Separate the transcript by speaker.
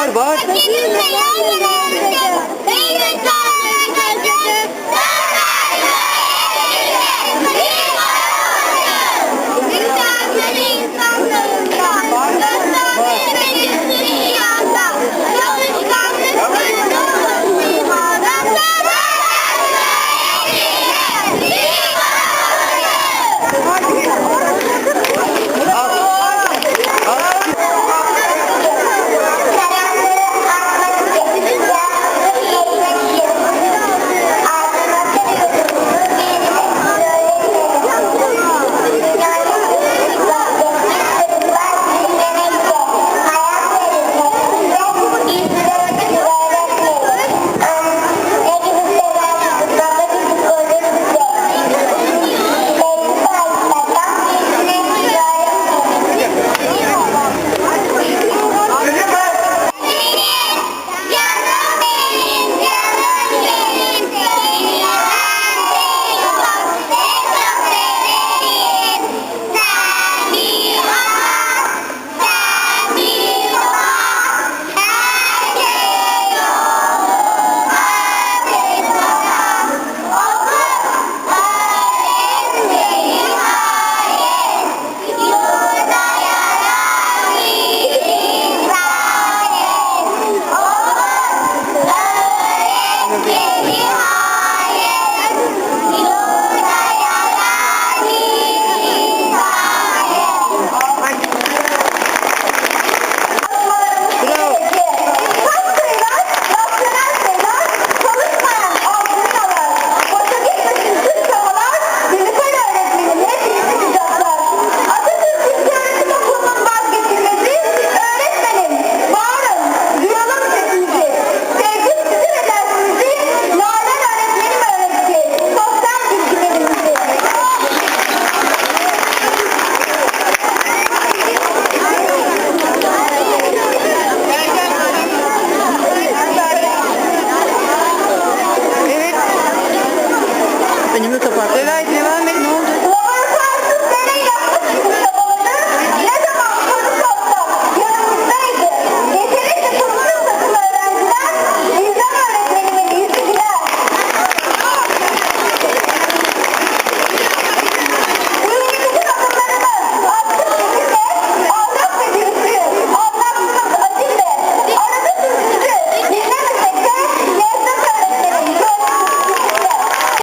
Speaker 1: var var. Benim de Guardera